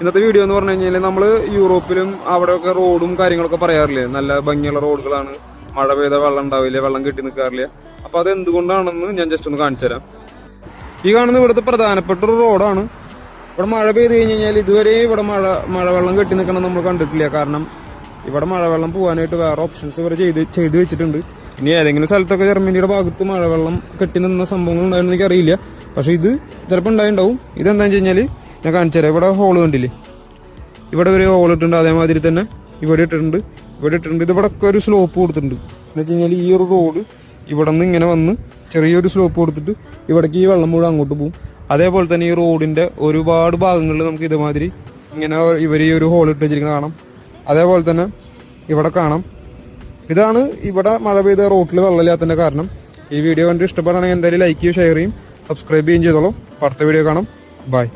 ഇന്നത്തെ വീഡിയോ എന്ന് പറഞ്ഞു കഴിഞ്ഞാൽ നമ്മൾ യൂറോപ്പിലും അവിടെയൊക്കെ റോഡും കാര്യങ്ങളൊക്കെ പറയാറില്ലേ? നല്ല ഭംഗിയുള്ള റോഡുകളാണ്. മഴ പെയ്ത വെള്ളം ഉണ്ടാവില്ല? വെള്ളം കെട്ടി നിൽക്കാറില്ല അപ്പൊ അത് എന്തുകൊണ്ടാണെന്ന് ഞാൻ ജസ്റ്റ് ഒന്ന് കാണിച്ചു തരാം. ഈ കാണുന്ന ഇവിടുത്തെ പ്രധാനപ്പെട്ട ഒരു റോഡാണ്. ഇവിടെ മഴ പെയ്ത് കഴിഞ്ഞ് കഴിഞ്ഞാൽ ഇതുവരെ ഇവിടെ മഴ മഴവെള്ളം കെട്ടി നിൽക്കണം നമ്മൾ കണ്ടിട്ടില്ല. കാരണം ഇവിടെ മഴവെള്ളം പോകാനായിട്ട് വേറെ ഓപ്ഷൻസ് ഇവർ ചെയ്ത് ചെയ്ത് വെച്ചിട്ടുണ്ട്. ഇനി ഏതെങ്കിലും സ്ഥലത്തൊക്കെ ജർമ്മനിയുടെ ഭാഗത്ത് മഴവെള്ളം കെട്ടി നിന്ന സംഭവങ്ങൾ ഉണ്ടായിരുന്നു എനിക്ക് അറിയില്ല പക്ഷെ ഇത് ചിലപ്പോൾ ഉണ്ടായിണ്ടാവും. ഇതെന്താണെന്ന് വെച്ച് കഴിഞ്ഞാൽ ഞാൻ കാണിച്ചു തരാം ഇവിടെ ഹോൾ കണ്ടില്ലേ? ഇവിടെ ഒരു ഹോൾ ഇട്ടിട്ടുണ്ട്. അതേമാതിരി തന്നെ ഇവിടെ ഇട്ടിട്ടുണ്ട്. ഇവിടെ ഇട്ടിട്ടുണ്ട്. ഇത് ഇവിടെ ഒക്കെ ഒരു സ്ലോപ്പ് കൊടുത്തിട്ടുണ്ട്. എന്ന് വെച്ച് കഴിഞ്ഞാൽ ഈ ഒരു റോഡ് ഇവിടെ നിന്ന് ഇങ്ങനെ വന്ന് ചെറിയൊരു സ്ലോപ്പ് കൊടുത്തിട്ട് ഇവിടേക്ക് ഈ വെള്ളം മുഴുവൻ അങ്ങോട്ട് പോകും അതേപോലെ തന്നെ ഈ റോഡിന്റെ ഒരുപാട് ഭാഗങ്ങളിൽ നമുക്ക് ഇതേമാതിരി ഇങ്ങനെ ഇവർ ഈ ഒരു ഹോൾ ഇട്ട് വെച്ചിരിക്കുന്നത് കാണാം. അതേപോലെ തന്നെ ഇവിടെ കാണാം. ഇതാണ് ഇവിടെ മഴ പെയ്ത റോട്ടിൽ വെള്ളമില്ലാത്തതിന്റെ കാരണം. ഈ വീഡിയോ കണ്ട് ഇഷ്ടപ്പെടുകയാണെങ്കിൽ എന്തായാലും ലൈക്ക് ചെയ്യും ഷെയർ ചെയ്യും സബ്സ്ക്രൈബ് ചെയ്യുകയും ചെയ്തോളൂ. അടുത്ത വീഡിയോ കാണാം. ബൈ